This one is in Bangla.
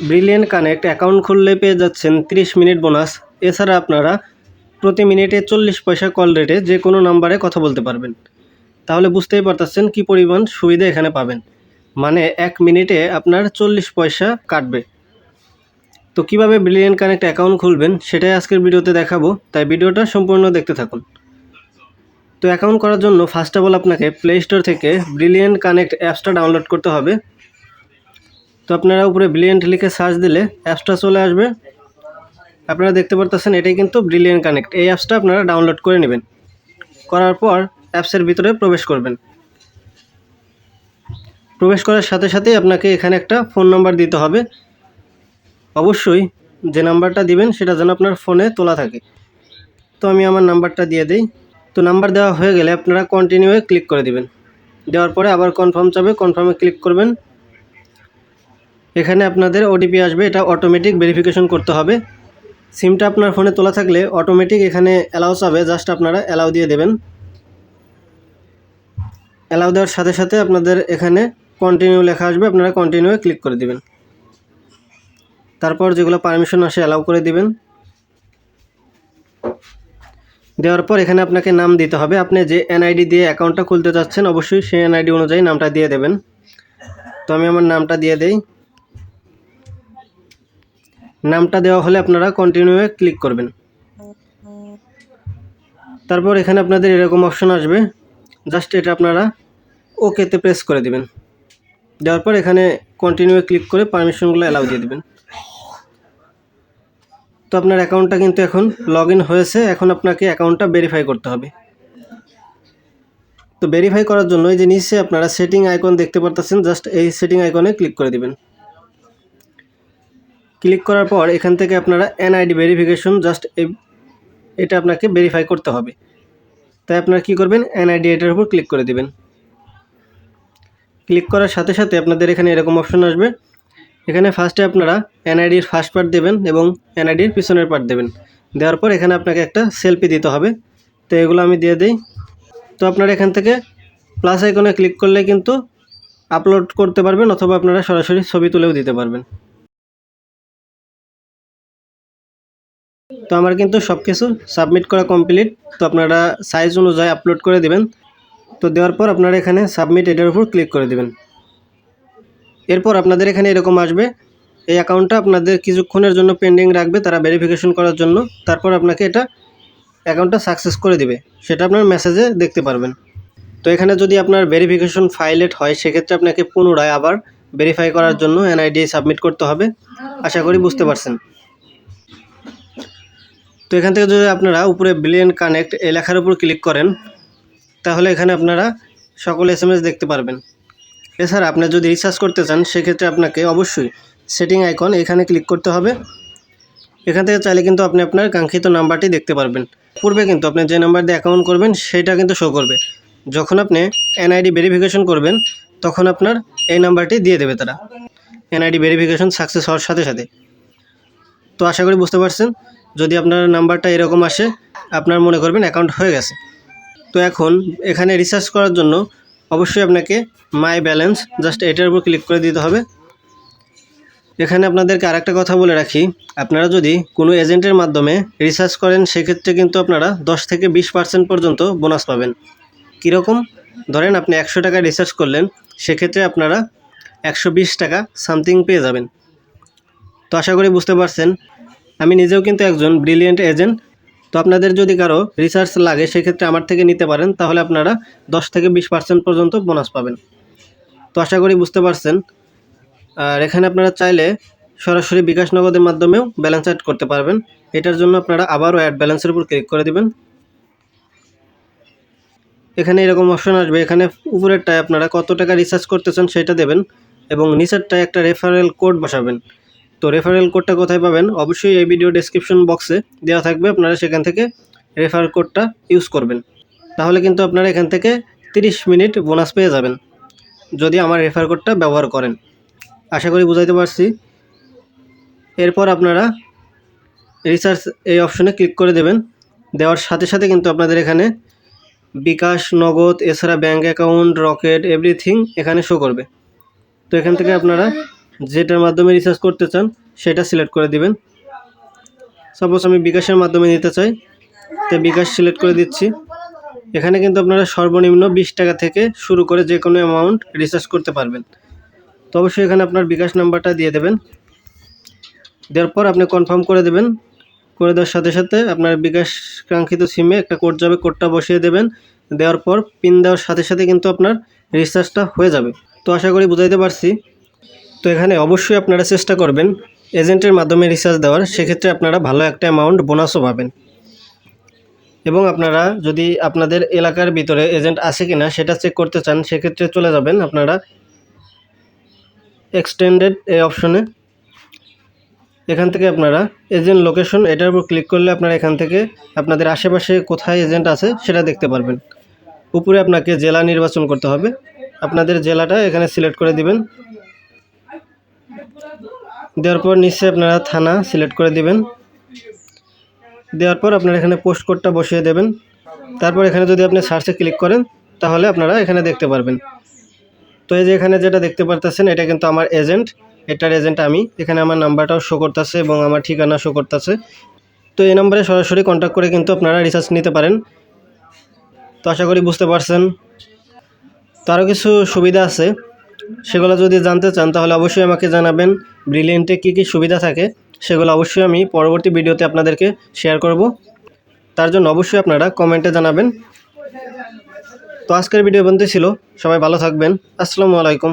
ব্রিলিয়েন্ট কানেক্ট অ্যাকাউন্ট খুললে পেয়ে যাচ্ছেন 30 মিনিট বোনাস। এছাড়া আপনারা প্রতি মিনিটে চল্লিশ পয়সা কল রেটে যে কোনো নাম্বারে কথা বলতে পারবেন। তাহলে বুঝতেই পারতেছেন কি পরিমাণ সুবিধা এখানে পাবেন। মানে এক মিনিটে আপনার চল্লিশ পয়সা কাটবে। তো কীভাবে ব্রিলিয়েন্ট কানেক্ট অ্যাকাউন্ট খুলবেন সেটাই আজকের ভিডিওতে দেখাবো। তাই ভিডিওটা সম্পূর্ণ দেখতে থাকুন। তো অ্যাকাউন্ট করার জন্য ফার্স্ট অফ অল আপনাকে প্লে স্টোর থেকে ব্রিলিয়েন্ট কানেক্ট অ্যাপসটা ডাউনলোড করতে হবে। তো আপনারা উপরে ব্রিলিয়েন্ট লিখে সার্চ দিলে অ্যাপসটা চলে আসবে। আপনারা দেখতে পারতেছেন এটাই কিন্তু ব্রিলিয়েন্ট কানেক্ট এই অ্যাপসটা আপনারা ডাউনলোড করে নেবেন। করার পর অ্যাপসের ভিতরে প্রবেশ করবেন। প্রবেশ করার সাথে সাথেই আপনাকে এখানে একটা ফোন নাম্বার দিতে হবে। অবশ্যই যে নাম্বারটা দিবেন সেটা যেন আপনার ফোনে তোলা থাকে। তো আমি আমার নাম্বারটা দিয়ে দিই। তো নাম্বার দেওয়া হয়ে গেলে আপনারা কন্টিনিউয়ে ক্লিক করে দিবেন। দেওয়ার পরে আবার কনফার্ম চাবে। কনফার্মে ক্লিক করবেন। এখানে আপনাদের ওটিপি আসবে, এটা অটোমেটিক ভেরিফিকেশন করতে হবে। সিমটা আপনার ফোনে তোলা থাকলে অটোমেটিক এখানে অ্যালাউ চাবে জাস্ট আপনারা অ্যালাউ দিয়ে দেবেন। অ্যালাউ দেওয়ার সাথে সাথে আপনাদের এখানে কন্টিনিউ লেখা আসবে, আপনারা কন্টিনিউয়ে ক্লিক করে দিবেন। তারপর যেগুলো পারমিশন আসে অ্যালাউ করে দিবেন। দেওয়ার পর এখানে আপনাকে নাম দিতে হবে। আপনি যে এনআইডি দিয়ে অ্যাকাউন্টটা খুলতে চাচ্ছেন, অবশ্যই সেই এনআইডি অনুযায়ী নামটা দিয়ে দেবেন। তো আমি আমার নামটা দিয়ে দেই। নামটা দেওয়া হলে আপনারা কন্টিনিউয়ে ক্লিক করবেন। তারপর এখানে আপনাদের এরকম অপশন আসবে। জাস্ট এটা আপনারা ওকেতে প্রেস করে দিবেন। দেওয়ার পর এখানে কন্টিনিউয়ে ক্লিক করে পারমিশনগুলো অ্যালাউ দিয়ে দেবেন। তো আপনার অ্যাকাউন্টটা কিন্তু এখন লগ হয়েছে। এখন আপনাকে অ্যাকাউন্টটা ভেরিফাই করতে হবে। তো ভেরিফাই করার জন্য এই যে নিচে আপনারা সেটিং আইকন দেখতে পারতেছেন জাস্ট এই সেটিং আইকনে ক্লিক করে দিবেন। ক্লিক করার পর এখান থেকে আপনারা এনআইডি ভেরিফিকেশন জাস্ট এটা আপনাকে ভেরিফাই করতে হবে। তাই আপনারা কী করবেন? এনআইডি এটার উপর ক্লিক করে দিবেন। ক্লিক করার সাথে সাথে আপনাদের এখানে এরকম অপশন আসবে। এখানে ফার্স্টে আপনারা এনআইডির ফার্স্ট পার্ট দেবেন এবং এনআইডির পিছনের পার্ট দেবেন। দেওয়ার পর এখানে আপনাকে একটা সেলফি দিতে হবে। তো এগুলো আমি দিয়ে দিই। তো আপনারা এখান থেকে প্লাস আইকনে ক্লিক করলে কিন্তু আপলোড করতে পারবেন অথবা আপনারা সরাসরি ছবি তুলেও দিতে পারবেন। তো আমার কিন্তু সব কিছু সাবমিট করা কমপ্লিট তো আপনারা সাইজ অনুযায়ী আপলোড করে দিবেন। তো দেওয়ার পর আপনারা এখানে সাবমিট এটার উপর ক্লিক করে দিবেন। এরপর আপনাদের এখানে এরকম আসবে। এই অ্যাকাউন্টটা আপনাদের কিছুক্ষণের জন্য পেন্ডিং রাখবে তারা ভেরিফিকেশন করার জন্য। তারপর আপনাকে এটা অ্যাকাউন্টটা সাকসেস করে দিবে। সেটা আপনার মেসেজে দেখতে পারবেন। তো এখানে যদি আপনার ভেরিফিকেশন ফাইলেট হয়, সেক্ষেত্রে আপনাকে পুনরায় আবার ভেরিফাই করার জন্য এনআইডি সাবমিট করতে হবে। আশা করি বুঝতে পারছেন। তো এখান থেকে যদি আপনারা উপরে বিলিয়ন কানেক্ট এই লেখার উপর ক্লিক করেন, তাহলে এখানে আপনারা সকল এস দেখতে পারবেন। এছাড়া আপনি যদি রিচার্জ করতে চান, সেক্ষেত্রে আপনাকে অবশ্যই সেটিং আইকন এখানে ক্লিক করতে হবে। এখান থেকে চাইলে কিন্তু আপনি আপনার কাঙ্ক্ষিত নাম্বারটি দেখতে পারবেন। পূর্বে কিন্তু আপনি যে নাম্বার দিয়ে অ্যাকাউন্ট করবেন, সেটা কিন্তু শো করবে। যখন আপনি এনআইডি ভেরিফিকেশন করবেন, তখন আপনার এই নাম্বারটি দিয়ে দেবে তারা। এনআইডি ভেরিফিকেশন সাকসেস হওয়ার সাথে সাথে। তো আশা করি বুঝতে পারছেন? যদি আপনার নাম্বারটা এরকম আসে, আপনার মনে করবেন অ্যাকাউন্ট হয়ে গেছে। তো এখন এখানে রিসার্চ করার জন্য অবশ্যই আপনাকে মাই ব্যালেন্স জাস্ট এটার উপর ক্লিক করে দিতে হবে। এখানে আপনাদেরকে আরেকটা কথা বলে রাখি, আপনারা যদি কোনো এজেন্টের মাধ্যমে রিসার্চ করেন, সেক্ষেত্রে কিন্তু আপনারা দশ থেকে বিশ পার্সেন্ট পর্যন্ত বোনাস পাবেন। কীরকম? ধরেন আপনি একশো টাকা রিসার্চ করলেন, সেক্ষেত্রে আপনারা একশো বিশ টাকা সামথিং পেয়ে যাবেন। তো আশা করি বুঝতে পারছেন আমি নিজেও কিন্তু একজন ব্রিলিয়েন্ট এজেন্ট তো আপনাদের যদি কারও রিসার্চ লাগে, সেক্ষেত্রে আমার থেকে নিতে পারেন, তাহলে আপনারা দশ থেকে বিশ পার্সেন্ট পর্যন্ত বোনাস পাবেন। তো আশা করি বুঝতে পারছেন। আর এখানে আপনারা চাইলে সরাসরি বিকাশ নগদের মাধ্যমেও ব্যালেন্স অ্যাড করতে পারবেন। এটার জন্য আপনারা আবারও অ্যাড ব্যালেন্সের উপর ক্লিক করে দিবেন। এখানে এরকম অপশন আসবে। এখানে উপরেরটায় আপনারা কত টাকা রিচার্জ করতে চান সেটা দেবেন এবং নিচেরটায় একটা রেফারেল কোড বসাবেন। তো রেফারেল কোডটা কোথায় পাবেন? অবশ্যই এই ভিডিও ডেসক্রিপশন বক্সে দেওয়া থাকবে, আপনারা সেখান থেকে রেফার কোডটা ইউজ করবেন। তাহলে কিন্তু আপনারা এখান থেকে 30 মিনিট বোনাস পেয়ে যাবেন, যদি আমার রেফার কোডটা ব্যবহার করেন। আশা করি বুঝাইতে পারছি। এরপর আপনারা রিসার্চ এই অপশনে ক্লিক করে দেবেন। দেওয়ার সাথে সাথে কিন্তু আপনাদের এখানে বিকাশ, নগদ, এছাড়া ব্যাঙ্ক অ্যাকাউন্ট রকেট এভরিথিং এখানে শো করবে। তো এখান থেকে আপনারা যেটার মাধ্যমে রিচার্জ করতে চান, সেটা সিলেক্ট করে দিবেন। সাপোজ আমি বিকাশের মাধ্যমে নিতে চাই, তো বিকাশ সিলেক্ট করে দিচ্ছি। এখানে কিন্তু আপনারা সর্বনিম্ন বিশ টাকা থেকে শুরু করে যে কোনো অ্যামাউন্ট রিচার্জ করতে পারবেন। তো অবশ্যই এখানে আপনার বিকাশ নাম্বারটা দিয়ে দেবেন। দেওয়ার পর আপনি কনফার্ম করে দেবেন। করে দেওয়ার সাথে সাথে আপনার বিকাশ কাঙ্ক্ষিত সিমে একটা কোড যাবে কোডটা বসিয়ে দেবেন। দেওয়ার পর পিন দেওয়ার সাথে সাথে কিন্তু আপনার রিচার্জটা হয়ে যাবে। তো আশা করি বুঝাইতে পারছি। তো এখানে অবশ্যই আপনারা চেষ্টা করবেন এজেন্টের মাধ্যমে রিচার্জ দেওয়ার। সেক্ষেত্রে আপনারা ভালো একটা অ্যামাউন্ট বোনাসও পাবেন। এবং আপনারা যদি আপনাদের এলাকার ভিতরে এজেন্ট আছে কিনা সেটা চেক করতে চান, সেক্ষেত্রে চলে যাবেন আপনারা এক্সটেন্ডেড এই অপশনে এখান থেকে আপনারা এজেন্ট লোকেশন এটার উপর ক্লিক করলে আপনারা এখান থেকে আপনাদের আশেপাশে কোথায় এজেন্ট আছে সেটা দেখতে পারবেন। উপরে আপনাকে জেলা নির্বাচন করতে হবে। আপনাদের জেলাটা এখানে সিলেক্ট করে দিবেন। দেওয়ার পর নিচে আপনারা থানা সিলেক্ট করে দিবেন। দেওয়ার পর আপনারা এখানে পোস্ট কোডটা বসিয়ে দেবেন। তারপর এখানে যদি আপনি সার্চে ক্লিক করেন, তাহলে আপনারা এখানে দেখতে পারবেন। তো এই যে এখানে যেটা দেখতে পারতেছেন, এটা কিন্তু আমার এজেন্ট এটার এজেন্ট আমি। এখানে আমার নাম্বারটাও শো করতেছে এবং আমার ঠিকানা শো করতেছে। তো এই নাম্বারে সরাসরি কন্ট্যাক্ট করে কিন্তু আপনারা রিচার্জ নিতে পারেন। তো আশা করি বুঝতে পারছেন। তো আরও কিছু সুবিধা আছে। সেগুলো যদি জানতে চান, তাহলে অবশ্যই আমাকে জানাবেন। ব্রিলিয়েন্টে কী কী সুবিধা থাকে, সেগুলো অবশ্যই আমি পরবর্তী ভিডিওতে আপনাদেরকে শেয়ার করব। তার জন্য অবশ্যই আপনারা কমেন্টে জানাবেন। তো আজকের ভিডিও বন্ধু ছিল। সবাই ভালো থাকবেন। আসসালামু আলাইকুম।